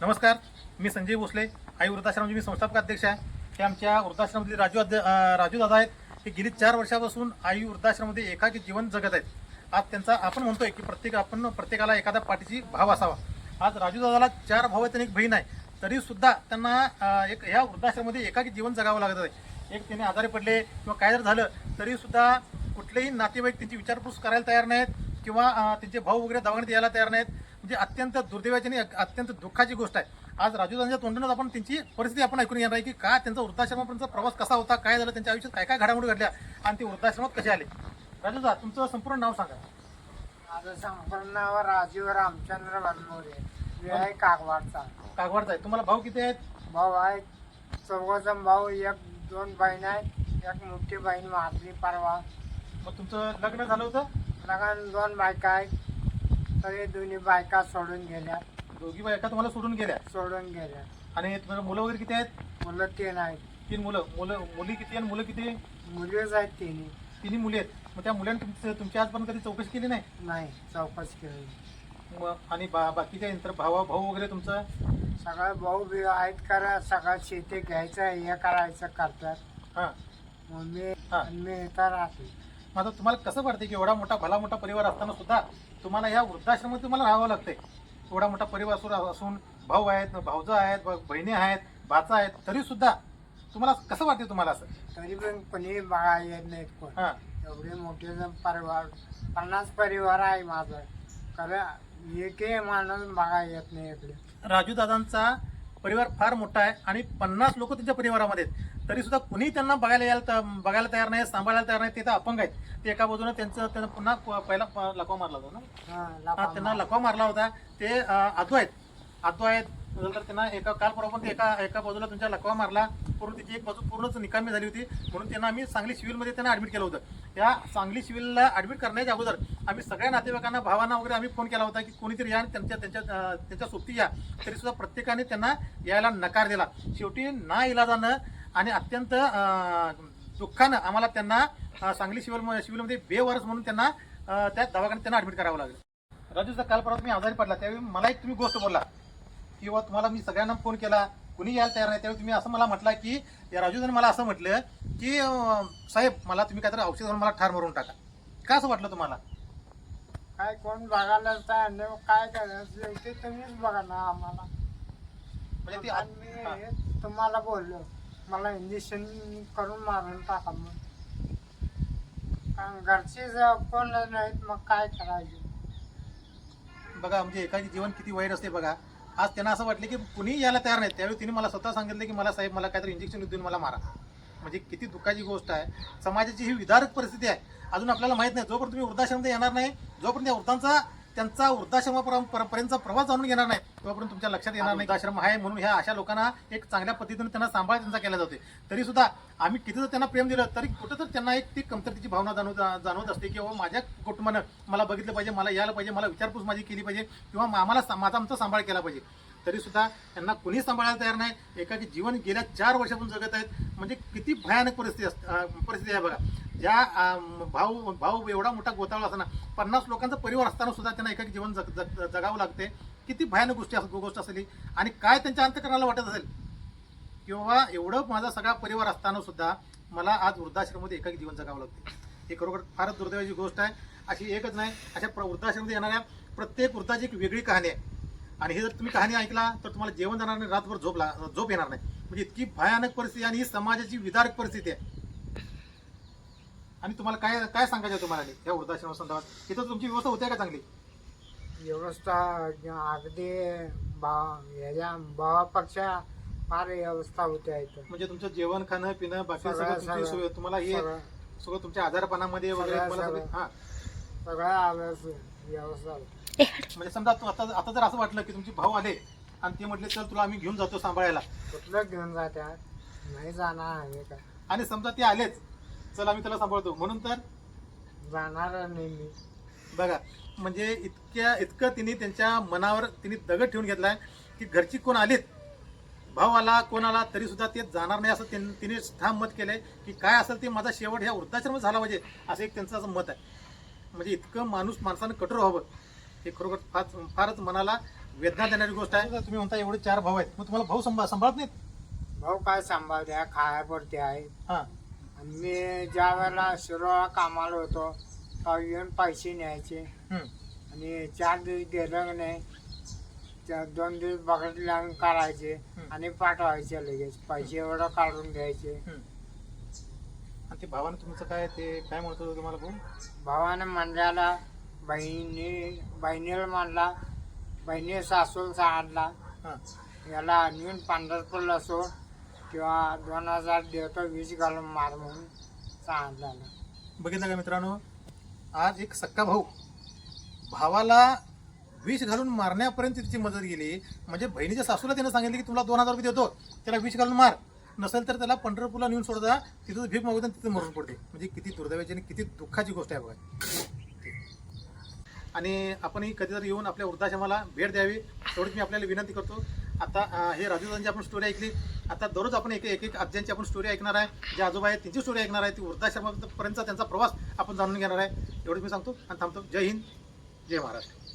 नमस्कार मी संजय भोसले आई वृद्धाश्रमाचे मी संस्थापक अध्यक्ष आहे. हे आमच्या वृद्धाश्रमातील राजू अध्य राजू दादा आहेत. हे गेली चार वर्षापासून आई वृद्धाश्रममध्ये एकाकी जीवन जगत आहेत. आज त्यांचा आपण म्हणतोय की प्रत्येक आपण प्रत्येकाला एखादा पाठीची भाव असावा. आज राजू दादाला चार भाव आहेत आणि एक बहीण आहे. तरी सुद्धा त्यांना एक ह्या वृद्धाश्रममध्ये एकाकी जीवन जगावं लागत आहे. एक त्याने आजारी पडले किंवा काय जर झालं तरीसुद्धा कुठलेही नातेवाईक त्यांची विचारपूस करायला तयार नाहीत किंवा त्यांचे भाऊ वगैरे दवाखान्यात यायला तयार नाहीत. म्हणजे अत्यंत दुर्दैवाची आणि अत्यंत दुःखाची गोष्ट आहे. आज राजूदांच्या तोंडूनच आपण त्यांची परिस्थिती आपण ऐकून येणार आहे की का त्यांचा वृद्धाश्रमापर्यंत प्रवास कसा होता काय झालं त्यांच्या आयुष्यात काय काय घडामोडी घडल्या आणि ते वृद्धाश्रमात कसे आले? राजूदा तुमचं संपूर्ण नाव सांगा. माझं संपूर्ण नाव राजीव रामचंद्र बनमोरे. मी आहे कागवाडचा. कागवाडचा आहे. तुम्हाला भाऊ किती आहेत? भाऊ आहे चौघजण भाऊ एक दोन बहीण आहेत. एक मोठी बहीण मारली परवा. मग तुमचं लग्न झालं होतं? लग्न दोन बायका आहेत. तरी दोन्ही बायका सोडून गेल्या. दोघी बायका तुम्हाला सोडून गेल्या? सोडून गेल्या. आणि तुम्हाला मुलं वगैरे किती आहेत? मुलं तीन आहेत. तीन मुलं. मुलं मुली किती आणि मुलं किती? मुलीच आहेत तिन्ही. तिन्ही मुली आहेत. मग त्या मुलांनी तुमचं तुमच्या आजपर्यंत कधी चौकशी केली नाही? नाही चौकशी केली मग आणि बा बाकीच्या नंतर भावा भाऊ वगैरे तुमचं? सगळे भाऊ बी आहेत करा सगळं शेती घ्यायचं हे करायचं करतात. हां. मग मी हा. मी इथं राहते. आता तुम्हाला कसं वाटतं की एवढा मोठा भला मोठा परिवार असताना सुद्धा तुम्हाला या वृद्धाश्रमात तुम्हाला राहावं लागतंय? एवढा मोठा परिवार असून असून भाऊ आहेत भाऊजं आहेत बहिणी आहेत भाचा आहेत तरी सुद्धा तुम्हाला कसं वाटते तुम्हाला असं? तरी पण कोणी बघा येत नाहीत कोण. हां. एवढे मोठे जण परिवार पन्नास परिवार आहे माझं. खरं एकही माणूस बघा येत नाही इकडे. राजू दादांचा परिवार फार मोठा आहे आणि पन्नास लोक त्यांच्या परिवारामध्ये आहेत. तरी सुद्धा कुणी त्यांना बघायला यायला बघायला तयार नाही सांभाळायला तयार नाही ते तर अपंग आहेत. ते एका बाजूने त्यांचं त्यांना पुन्हा प- पहिला लकवा मारला होता ना? त्यांना. लकवा मारला होता. ते आदू आहेत. आदू आहेत. नंतर त्यांना एका काल पण ते एका एका बाजूला त्यांच्या लकवा मारला. पूर्ण त्याची एक बाजू पूर्णच निकामी झाली होती. म्हणून त्यांना आम्ही सांगली सिव्हिलमध्ये त्यांना ऍडमिट केलं होतं. या सांगली सिव्हिलला ऍडमिट करण्याच्या अगोदर आम्ही सगळ्या नातेवाईकांना भावांना वगैरे आम्ही फोन केला होता की कोणीतरी या त्यांच्या त्यांच्या त्यांच्या सोबती या. तरी सुद्धा प्रत्येकाने त्यांना यायला नकार दिला. शेवटी ना इलाजानं आणि अत्यंत दुःखानं आम्हाला त्यांना सांगली सिव्हिल सिव्हिलमध्ये बेवारस म्हणून त्यांना त्या दवाखान्यात त्यांना ऍडमिट करावं लागलं. राजूचा काल परवा मी आजारी पडला त्यावेळी मला एक तुम्ही गोष्ट बोलला किंवा तुम्हाला मी सगळ्यांना फोन केला कुणी यायला तयार नाही त्यावेळी तुम्ही असं मला म्हटलं की या राजूदाने मला असं म्हटलं की साहेब मला तुम्ही काहीतरी औषध घालून मला ठार मारून टाका. का असं वाटलं तुम्हाला? काय कोण बघायला तयार नाही मग काय करायचं ते तुम्हीच बघा ना आम्हाला. म्हणजे ती तुम्हाला बोललो. मला इंजेक्शन करून मारून टाका मग. कारण घरचे जर कोण नाहीत मग काय करायचं? बघा म्हणजे एखादी जीवन किती वाईट असते बघा. आज त्यांना असं वाटलं की कुणी यायला तयार नाही. त्यावेळी तिने मला स्वतः सांगितलं की मला साहेब मला काहीतरी इंजेक्शन देऊन मला मारा. म्हणजे किती दुःखाची गोष्ट आहे. समाजाची ही विदारक परिस्थिती आहे. अजून आपल्याला माहीत नाही. जोपर्यंत तुम्ही वृद्धाश्रम येणार नाही जोपर्यंत वृद्धांचा त्यांचा वृद्धाश्रमापर्यंतचा प्रवास जाणून घेणार नाही तोपर्यंत तुमच्या लक्षात येणार नाही वृद्धाश्रम आहे म्हणून ह्या अशा लोकांना एक चांगल्या पद्धतीने त्यांना सांभाळ त्यांचा केला जाते तरी सुद्धा आम्ही किती जर त्यांना प्रेम दिलं तरी कुठं तर त्यांना एक ती कमतरतेची भावना जाणवत जाणवत असते की बाबा माझ्या कुटुंबानं मला बघितलं पाहिजे मला यायला पाहिजे मला विचारपूस माझी केली पाहिजे किंवा आम्हाला माझा आमचा सांभाळ केला पाहिजे. तरी सुद्धा त्यांना कुणी सांभाळायला तयार नाही. एकाची जीवन गेल्या चार वर्षापासून जगत आहेत. म्हणजे किती भयानक परिस्थिती अस- परिस्थिती आहे बघा. ज्या भाऊ भाऊ एवढा मोठा गोतावळा असताना पन्नास लोकांचा परिवार असताना सुद्धा त्यांना एक जीवन जग जग- जगावं लागते. किती भयानक गोष्टी अस- गोष्ट असेल. आणि काय त्यांच्या अंतकरणाला वाटत असेल? किंवा एवढं माझा सगळा परिवार असताना सुद्धा मला आज वृद्धाश्रममध्ये एकाकी जीवन जगावं लागते. हे खरोखर फारच दुर्दैवाची गोष्ट आहे. अशी एकच नाही अशा प्र- वृद्धाश्रममध्ये येणाऱ्या प्रत्येक वृद्धाची एक वेगळी कहाणी आहे. आणि हे जर तुम्ही कहाणी ऐकला तर तुम्हाला जेवण जाणार नाही रातभर झोप ला झोप येणार नाही. म्हणजे इतकी भयानक परिस्थिती आणि ही समाजाची विदारक परिस्थिती आहे. आणि तुम्हाला काय काय सांगायचं तुम्हाला या वृद्धाश्रमा संदर्भात. तिथं तुमची व्यवस्था होते का चांगली? व्यवस्था अगदी ह्याच्या भावापेक्षा फार व्यवस्था होत्या इथं. म्हणजे तुमचं जेवण खाणं पिणं बाकी सगळं- सगळं तुमची सगळं. सोय तुम्हाला हे सगळं सगळं तुमच्या आजारपणामध्ये वगैरे सगळं- तुम्हाला सगळं- सगळं. हा. सगळ्या व्यवस्था व्यवस्था होती. म्हणजे समजा तू आता आता जर असं वाटलं की तुमचे भाऊ आले आणि ते म्हटले चल तुला आम्ही घेऊन जातो सांभाळायला. कुठलं घेऊन जात्या नाही जाणार आम्ही काय? आणि समजा ते आलेच चल आम्ही त्याला सांभाळतो. म्हणून तर? जाणार नाही मी. बघा म्हणजे इतक्या इतकं तिने त्यांच्या मनावर तिने दगड ठेवून घेतलाय की घरची कोण आलीत? भाव आला कोण आला तरी सुद्धा ते जाणार नाही असं तिन- तिने ठाम मत केलंय की काय असेल ते माझा शेवट ह्या वृद्धाश्रमात झाला पाहिजे असं एक त्यांचं असं मत आहे. म्हणजे इतकं माणूस माणसानं कठोर व्हावं हे खरोखर फार फारच मनाला वेदना देणारी गोष्ट आहे. तुम्ही म्हणता एवढे चार भाऊ आहेत. मग तुम्हाला भाऊ सांभाळ सांभाळत नाहीत? भाऊ काय सांभाळत्या खायापुरते आहे हां. मी ज्या वेळेला शिरोळा कामाला होतो तेव्हा येऊन पैसे न्यायचे. आणि चार दिवस गेलं की नाही त्या दोन दिवस बघत लावून काढायचे. आणि पाठवायचे लगेच. पैसे एवढं काढून घ्यायचे. हं. आणि ते भावानं तुमचं काय ते काय म्हणत होतं तुम्हाला भाऊ? भावानं म्हणल्याला बहिणी बहिणीला म्हणला बहिणी सासूला हां. याला नेऊन पंढरपूरला सोड. किंवा दोन हजार देतो वीज घालून मार म्हणून सांगितलं बघितलं का मित्रांनो? आज एक सक्का भाऊ. भावाला विष घालून मारण्यापर्यंत तिची मदत गेली. म्हणजे बहिणीच्या सासूला त्यानं सांगितलं की तुला दोन हजार रुपये देतो. त्याला विष घालून मार. नसेल तर त्याला पंढरपूरला नेऊन सोडता तिथं भीक मागून तिथं मरून पडते. म्हणजे किती दुर्दैवाची आणि किती दुःखाची गोष्ट आहे बघा. आणि आपणही कधीतरी येऊन आपल्या वृद्धाश्रमाला भेट द्यावी. तेवढीच मी आपल्याला विनंती करतो. आता हे राजूदांची आपण स्टोरी ऐकली. आता दररोज आपण एक एक एक आज्यांची आपण स्टोरी ऐकणार आहे. जे आजोबा आहेत त्यांची स्टोरी ऐकणार आहे. ती वृद्धाश्रमापर्यंतचा त्यांचा प्रवास आपण जाणून घेणार आहे. एवढंच मी सांगतो आणि थांबतो. जय हिंद. जय महाराष्ट्र.